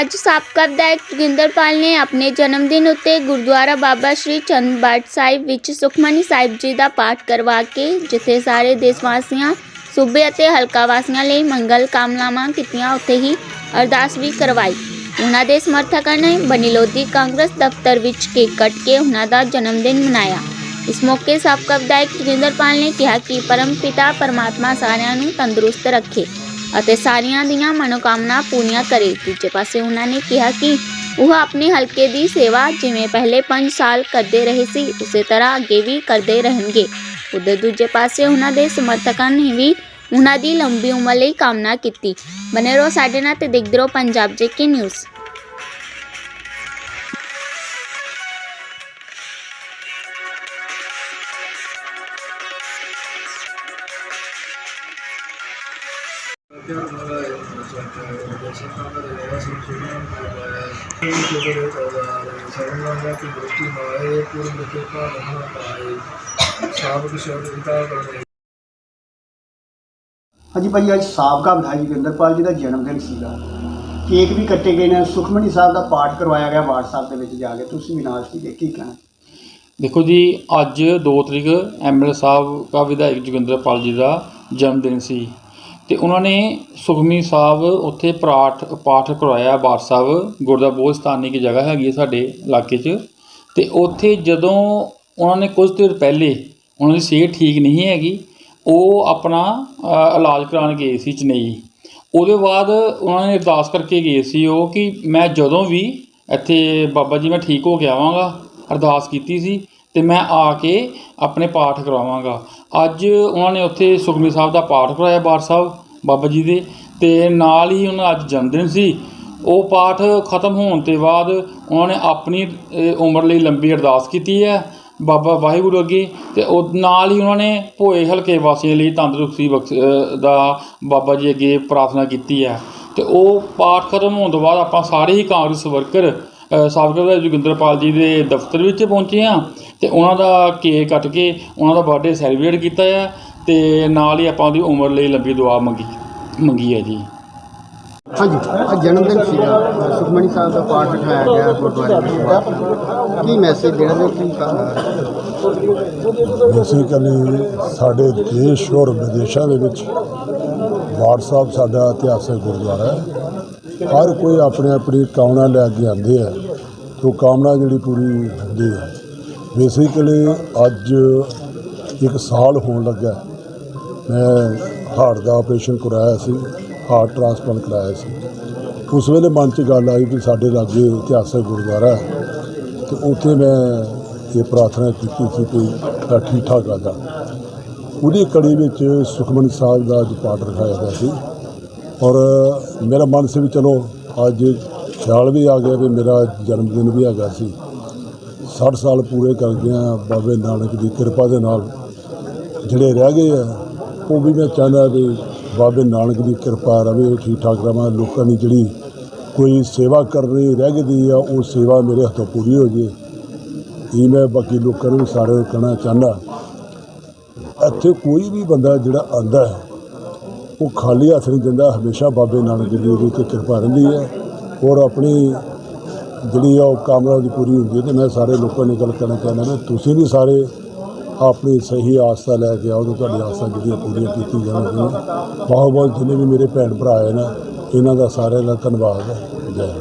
ਅੱਜ ਸਾਬਕਾ ਵਿਧਾਇਕ ਜੋਗਿੰਦਰਪਾਲ ਨੇ ਆਪਣੇ ਜਨਮ ਦਿਨ ਉੱਤੇ ਗੁਰਦੁਆਰਾ ਬਾਬਾ ਸ਼੍ਰੀ ਚੰਦ ਬਾਟ ਸਾਹਿਬ ਵਿੱਚ ਸੁਖਮਨੀ ਸਾਹਿਬ ਜੀ ਦਾ ਪਾਠ ਕਰਵਾ ਕੇ, ਜਿੱਥੇ ਸਾਰੇ ਦੇਸ਼ ਵਾਸੀਆਂ ਸੂਬੇ ਅਤੇ ਹਲਕਾ ਵਾਸੀਆਂ ਲਈ ਮੰਗਲ ਕਾਮਨਾਵਾਂ ਕੀਤੀਆਂ, ਉੱਥੇ ਹੀ ਅਰਦਾਸ ਵੀ ਕਰਵਾਈ। ਉਹਨਾਂ ਦੇ ਸਮਰਥਕਾਂ ਨੇ ਬਨੀਲੋਧੀ ਕਾਂਗਰਸ ਦਫ਼ਤਰ ਵਿੱਚ ਕੇਕ ਕੱਟ ਕੇ ਉਹਨਾਂ ਦਾ ਜਨਮ ਦਿਨ ਮਨਾਇਆ। ਇਸ ਮੌਕੇ ਸਾਬਕਾ ਵਿਧਾਇਕ ਜੋਗਿੰਦਰਪਾਲ ਨੇ ਕਿਹਾ ਕਿ ਪਰਮ ਪਿਤਾ ਪਰਮਾਤਮਾ ਸਾਰਿਆਂ ਨੂੰ ਤੰਦਰੁਸਤ ਰੱਖੇ। ਅਤੇ ਸਾਰਿਆਂ ਦੀਆਂ ਮਨੋਕਾਮਨਾ ਪੂਰੀਆਂ ਕਰੇ। ਦੂਜੇ ਪਾਸੇ ਉਹਨਾਂ ਨੇ ਕਿਹਾ ਕਿ ਉਹ ਆਪਣੇ ਹਲਕੇ ਦੀ ਸੇਵਾ ਜਿਵੇਂ ਪਹਿਲੇ 5 ਸਾਲ ਕਰਦੇ ਰਹੇ ਸੀ, ਉਸੇ ਤਰ੍ਹਾਂ ਅੱਗੇ ਵੀ ਕਰਦੇ ਰਹਿਣਗੇ। ਉਧਰ ਦੂਜੇ ਪਾਸੇ ਉਹਨਾਂ ਦੇ ਸਮਰਥਕਾਂ ਨੇ ਵੀ ਉਹਨਾਂ ਦੀ ਲੰਬੀ ਉਮਰ ਲਈ ਕਾਮਨਾ ਕੀਤੀ। ਬਨੇ ਰਹੋ ਸਾਡੇ ਨਾਲ ਤੇ ਦੇਖਦੇ ਰਹੋ ਪੰਜਾਬ ਜੇਕੇ ਨਿਊਜ਼। ਹਾਂਜੀ ਭਾਜੀ, ਅੱਜ ਸਾਬਕਾ ਵਿਧਾਇਕ ਜੋਗਿੰਦਰਪਾਲ ਜੀ ਦਾ ਜਨਮ ਦਿਨ ਸੀਗਾ। ਕੇਕ ਵੀ ਕੱਟੇ ਗਏ ਨੇ। ਸੁਖਮਨੀ ਸਾਹਿਬ ਦਾ ਪਾਠ ਕਰਵਾਇਆ ਗਿਆ WhatsApp ਦੇ ਵਿੱਚ ਜਾ ਕੇ। ਤੁਸੀਂ ਵੀ ਨਾਲ ਸੀਗੇ ਕੀ ਕਹਿਣਾ? ਦੇਖੋ ਜੀ, ਅੱਜ 2 ਤਰੀਕ ਐਮਐਲਏ ਸਾਹਿਬ ਕਾ ਵਿਧਾਇਕ ਜੋਗਿੰਦਰਪਾਲ ਜੀ ਦਾ ਜਨਮ ਦਿਨ ਸੀ। ਤੇ ਉਹਨਾਂ ਨੇ ਸੁਖਮਨੀ ਸਾਹਿਬ ਉੱਥੇ ਪਾਠ ਪਾਠ ਕਰਵਾਇਆ ਬਾਠ ਸਾਹਿਬ, ਗੁਰਦਾ ਬੋਸਤਾਨੀ ਦੀ ਜਗ੍ਹਾ ਹੈਗੀ ਹੈ ਸਾਡੇ ਇਲਾਕੇ 'ਚ। ਤੇ ਉੱਥੇ ਜਦੋਂ ਉਹਨਾਂ ਨੇ ਕੁਝ ਦਿਨ ਪਹਿਲੇ ਉਹਨਾਂ ਦੀ ਸਿਹਤ ਠੀਕ ਨਹੀਂ ਹੈਗੀ, ਉਹ ਆਪਣਾ ਇਲਾਜ ਕਰਾਉਣ ਗਏ ਸੀ ਚਨਈ। ਉਹਦੇ ਬਾਅਦ ਉਹਨਾਂ ਨੇ ਅਰਦਾਸ ਕਰਕੇ ਗਏ ਸੀ ਉਹ ਕਿ ਮੈਂ ਜਦੋਂ ਵੀ ਇੱਥੇ ਬਾਬਾ ਜੀ ਮੈਂ ਠੀਕ ਹੋ ਕੇ ਆਵਾਂਗਾ, ਅਰਦਾਸ ਕੀਤੀ ਸੀ। ਤੇ ਮੈਂ ਆ ਕੇ ਆਪਣੇ ਪਾਠ ਕਰਾਵਾਂਗਾ। ਅੱਜ ਉਹਨਾਂ ਨੇ ਉੱਥੇ ਸੁਖਮਨੀ ਸਾਹਿਬ ਦਾ ਪਾਠ ਕਰਾਇਆ ਬਾਰ ਸਾਹਿਬ, ਬਾਬਾ ਜੀ ਦੇ, ਤੇ ਨਾਲ ਹੀ ਉਹਨਾਂ ਦਾ ਅੱਜ ਜਨਮ ਦਿਨ ਸੀ। ਉਹ ਪਾਠ ਖਤਮ ਹੋਣ ਤੇ ਬਾਅਦ ਉਹਨਾਂ ਨੇ ਆਪਣੀ ਉਮਰ ਲਈ ਲੰਬੀ ਅਰਦਾਸ ਕੀਤੀ ਹੈ ਬਾਬਾ ਵਾਹਿਗੁਰੂ ਅੱਗੇ, ਤੇ ਉਹ ਨਾਲ ਹੀ ਉਹਨਾਂ ਨੇ ਭੋਏ ਹਲਕੇ ਵਾਸੀਆਂ ਲਈ ਤੰਦਰੁਸਤੀ ਬਖਸ਼ ਦਾ ਬਾਬਾ ਜੀ ਅੱਗੇ ਪ੍ਰਾਰਥਨਾ ਕੀਤੀ ਹੈ। ਤੇ ਉਹ ਪਾਠ ਖਤਮ ਹੋਣ ਤੋਂ ਬਾਅਦ ਆਪਾਂ ਸਾਰੇ ਹੀ ਕਾਂਗਰਸ ਵਰਕਰ ਸਾਬਕਾ ਵਿਧਾਇਕ ਜੋਗਿੰਦਰਪਾਲ ਜੀ ਦੇ ਦਫ਼ਤਰ ਵਿੱਚ ਪਹੁੰਚੇ ਹਾਂ ਤੇ ਉਹਨਾਂ ਦਾ ਕੇਕ ਕੱਟ ਕੇ ਉਹਨਾਂ ਦਾ ਬਰਥਡੇ ਸੈਲੀਬ੍ਰੇਟ ਕੀਤਾ ਹੈ ਤੇ ਨਾਲ ਹੀ ਆਪਾਂ ਉਹਦੀ ਉਮਰ ਲਈ ਲੰਬੀ ਦੁਆ ਮੰਗੀ ਮੰਗੀ ਹੈ ਜੀ। ਹਾਂਜੀ ਅੱਜ ਜਨਮ ਦਿਨ ਸੀਗਾ। ਸੁਖਮਨੀ ਸਾਹਿਬ ਦਾ ਪਾਠ ਰਖਾਇਆ ਗਿਆ ਗੁਰਦੁਆਰੇ ਵਿੱਚ ਕੀ ਮੈਸੇਜ ਦੇਣਾ ਤੇ ਕੀ ਕਹਿਣਾ? ਬੇਸਿਕਲੀ ਸਾਡੇ ਦੇਸ਼ ਔਰ ਵਿਦੇਸ਼ਾਂ ਦੇ ਵਿੱਚ ਸਾਹਿਬ ਸਾਡਾ ਇਤਿਹਾਸਕ ਗੁਰਦੁਆਰਾ ਹੈ। ਹਰ ਕੋਈ ਆਪਣੇ ਆਪਣੀ ਕਾਮਨਾ ਲੈ ਕੇ ਆਉਂਦੇ ਆ, ਤੋਂ ਕਾਮਨਾ ਜਿਹੜੀ ਪੂਰੀ ਹੁੰਦੀ ਹੈ ਬੇਸਿਕਲੀ ਅੱਜ ਇੱਕ ਸਾਲ ਹੋਣ ਲੱਗਾ। ਮੈਂ ਹਾਰਟ ਦਾ ਆਪਰੇਸ਼ਨ ਕਰਾਇਆ ਸੀ ਹਾਰਟ ਟ੍ਰਾਂਸਪਲਾਂਟ ਕਰਾਇਆ ਸੀ। ਉਸ ਵੇਲੇ ਮਨ 'ਚ ਗੱਲ ਆਈ ਕਿ ਸਾਡੇ ਲਾਗੇ ਇਤਿਹਾਸਕ ਗੁਰਦੁਆਰਾ ਹੈ, ਤੇ ਉੱਥੇ ਮੈਂ ਇਹ ਪ੍ਰਾਰਥਨਾ ਕੀਤੀ ਸੀ ਕਿ ਮੈਂ ਠੀਕ ਠਾਕ ਆ ਜਾ। ਉਹਦੀ ਕੜੀ ਵਿੱਚ ਸੁਖਮਨ ਸਾਹਿਬ ਦਾ ਅੱਜ ਪਾਠ ਰਖਾਇਆ ਗਿਆ ਸੀ। ਔਰ ਮੇਰਾ ਮਨ ਸੀ ਵੀ ਚਲੋ ਅੱਜ ਖਿਆਲ ਵੀ ਆ ਗਿਆ ਵੀ ਮੇਰਾ ਜਨਮ ਦਿਨ ਵੀ ਹੈਗਾ ਸੀ। 60 ਸਾਲ ਪੂਰੇ ਕਰ ਗਿਆ ਬਾਬੇ ਨਾਨਕ ਦੀ ਕਿਰਪਾ ਦੇ ਨਾਲ। ਜਿਹੜੇ ਰਹਿ ਗਏ ਆ, ਉਹ ਵੀ ਮੈਂ ਚਾਹੁੰਦਾ ਵੀ ਬਾਬੇ ਨਾਨਕ ਦੀ ਕਿਰਪਾ ਰਵੇ ਠੀਕ ਠਾਕ ਰਵਾਂ। ਲੋਕਾਂ ਦੀ ਜਿਹੜੀ ਕੋਈ ਸੇਵਾ ਕਰਨੀ ਰਹਿ ਗਈ ਆ, ਉਹ ਸੇਵਾ ਮੇਰੇ ਹੱਥੋਂ ਪੂਰੀ ਹੋ ਜੇ। ਇਹ ਮੈਂ ਬਾਕੀ ਲੋਕਾਂ ਨੂੰ ਵੀ ਸਾਰਿਆਂ ਨੂੰ ਕਹਿਣਾ ਚਾਹੁੰਦਾ। ਇੱਥੇ ਕੋਈ ਵੀ ਬੰਦਾ ਜਿਹੜਾ ਆਂਦਾ ਹੈ ਉਹ ਖਾਲੀ ਹੱਥ ਨਹੀਂ ਦਿੰਦਾ, ਹਮੇਸ਼ਾ ਬਾਬੇ ਨਾਨਕ ਜੀ ਦੀ ਉਹਦੇ ਤੇ ਕਿਰਪਾ ਰਹਿੰਦੀ ਹੈ। ਔਰ ਆਪਣੀ ਜਿਹੜੀ ਆ ਉਹ ਕਾਮਨਾ ਦੀ ਪੂਰੀ ਹੁੰਦੀ ਹੈ ਤੇ ਮੈਂ ਸਾਰੇ ਲੋਕਾਂ ਨੂੰ ਗੱਲ ਕਰਨਾ ਚਾਹੁੰਦਾ ਮੈਂ ਤੁਸੀਂ ਵੀ ਸਾਰੇ ਆਪਣੀ ਸਹੀ ਆਸਥਾ ਲੈ ਕੇ ਆਓ ਤੇ ਤੁਹਾਡੀ ਆਸਥਾ ਜਿਹੜੀਆਂ ਪੂਰੀਆਂ ਕੀਤੀ ਜਾਣਗੀਆਂ। ਬਹੁਤ ਬਹੁਤ ਜਿੰਨੇ ਵੀ ਮੇਰੇ ਭੈਣ ਭਰਾ ਆਏ ਨੇ, ਇਹਨਾਂ ਦਾ ਸਾਰਿਆਂ ਦਾ ਧੰਨਵਾਦ ਹੈ। ਜੈ